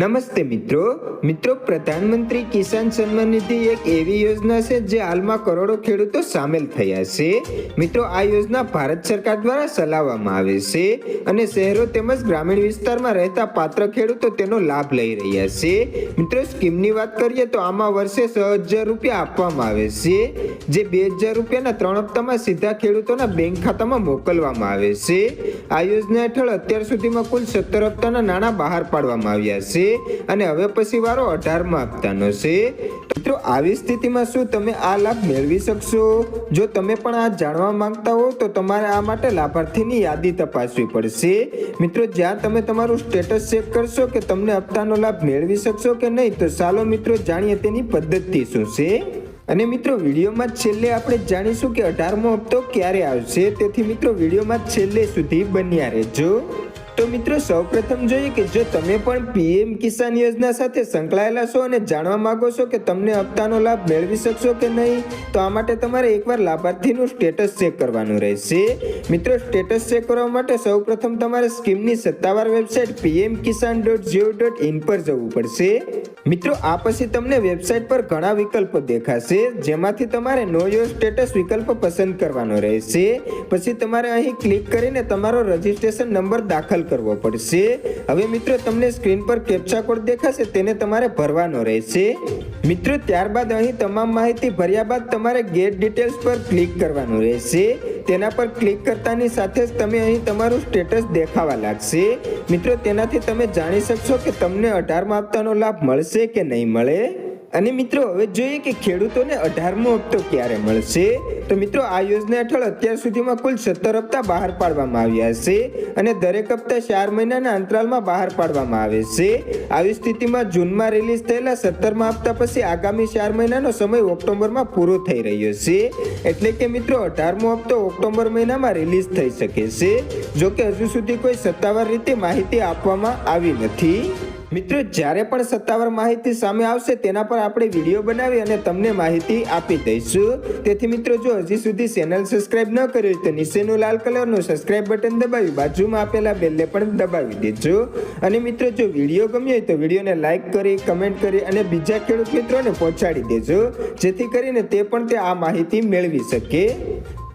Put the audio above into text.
નમસ્તે મિત્રો. મિત્રો, પ્રધાનમંત્રી કિસાન સન્માન નિધિ એક એવી યોજના છે જે હાલમાં કરોડો ખેડૂતો સામેલ થયા છે. મિત્રો, આ યોજના ભારત સરકાર દ્વારા ચલાવવામાં આવે છે અને શહેરો તેમજ ગ્રામીણ વિસ્તારમાં રહેતા પાત્ર ખેડૂતો તેનો લાભ લઈ રહ્યા છે. મિત્રો, સ્કીમની વાત કરીએ તો આમાં વર્ષે છ હજાર રૂપિયા આપવામાં આવે છે, જે બે હજાર રૂપિયાના ત્રણ હપ્તામાં સીધા ખેડૂતોના બેંક ખાતામાં મોકલવામાં આવે છે. આ યોજના હેઠળ અત્યાર સુધીમાં કુલ સત્તર હપ્તાના નાણાં બહાર પાડવામાં આવ્યા છે અને હવે પછી વારો અઢારમાં હપ્તાનો છે. મિત્રો, આવી સ્થિતિમાં શું તમે આ લાભ મેળવી શકશો? જો તમે પણ આ જાણવા માંગતા હો, તો તમારે આ માટે લાભાર્થીની યાદી તપાસવી પડશે. મિત્રો, જ્યાં તમે તમારું સ્ટેટસ ચેક કરશો કે તમને હપ્તાનો લાભ મેળવી શકશો કે નહીં, તો ચાલો મિત્રો, જાણીએ તેની પદ્ધતિ શું છે. અને મિત્રો, વિડીયોમાં છેલ્લે આપણે જાણીશું કે અઢારમો હપ્તો ક્યારે આવશે. તેથી મિત્રો, વિડીયોમાં છેલ્લે સુધી બન્યા રહેજો. તો મિત્રો, સૌપ્રથમ જોઈએ કે જો તમે પણ પીએમ કિસાન યોજના સાથે સંકળાયેલા છો અને જાણવા માંગો છો કે તમને હપ્તાનો લાભ મેળવી શકશો કે નહીં, તો આ માટે તમારે એકવાર લાભાર્થીનું સ્ટેટસ ચેક કરવાનું રહેશે. મિત્રો, સ્ટેટસ ચેક કરવા માટે સૌપ્રથમ તમારે સ્કીમની સત્તાવાર website PM Kisan dot gov dot in પર જવું પડશે. મિત્રો, આ પછી તમને વેબસાઇટ પર ઘણા વિકલ્પો દેખાશે, જેમાંથી તમારે નો યોર સ્ટેટસ વિકલ્પ પસંદ કરવાનો રહેશે. પછી તમારે અહીં ક્લિક કરીને તમારો રજીસ્ટ્રેશન નંબર દાખલ કરવો પડશે. હવે મિત્રો, તમને સ્ક્રીન પર કેપ્ચા કોડ દેખાશે, તેને તમારે ભરવાનો રહેશે. મિત્રો, ત્યારબાદ અહીં તમામ માહિતી ભર્યા બાદ તમારે ગેટ ડિટેલ્સ પર ક્લિક કરવાનું રહેશે. તેના પર ક્લિક કરતાની સાથે જ તમે અહીં તમારું સ્ટેટસ દેખાવા લાગશે. મિત્રો, તેનાથી તમે જાણી શકશો કે તમને અઢારમા હપ્તાનો લાભ મળશે કે નહીં મળે? અને મિત્રો, હવે જોઈએ કે ખેડૂતોને અઢારમો હપ્તો ક્યારે મળશે? તો મિત્રો, આ યોજના હેઠળ અત્યાર સુધીમાં કુલ સત્તર હપ્તા બહાર પાડવામાં આવ્યા છે અને દરેક હપ્તા ચાર મહિનાના અંતરાલમાં બહાર પાડવામાં આવે છે. આવી સ્થિતિમાં જૂનમાં રિલીઝ થયેલા સત્તરમા હપ્તા પછી આગામી ચાર મહિનાનો સમય ઓક્ટોબરમાં પૂરો થઈ રહ્યો છે. એટલે કે મિત્રો, અઢારમો હપ્તો ઓક્ટોબર મહિનામાં રિલીઝ થઈ શકે છે. જોકે હજુ સુધી કોઈ સત્તાવાર રીતે માહિતી આપવામાં આવી નથી. મિત્રો, જ્યારે પણ સત્તાવાર માહિતી સામે આવશે, તેના પર આપણે વીડિયો બનાવી અને તમને માહિતી આપી દઈશું. તેથી મિત્રો, જો હજી સુધી ચેનલ સબસ્ક્રાઇબ ન કરી તો નીચેનું લાલ કલરનું સબસ્ક્રાઇબ બટન દબાવી, બાજુમાં આપેલા બેલને પણ દબાવી દેજો. અને મિત્રો, જો વીડિયો ગમ્યો હોય, તો વિડીયોને લાઇક કરી, કમેન્ટ કરી અને બીજા ખેડૂત મિત્રોને પહોંચાડી દેજો, જેથી કરીને તે પણ તે આ માહિતી મેળવી શકે.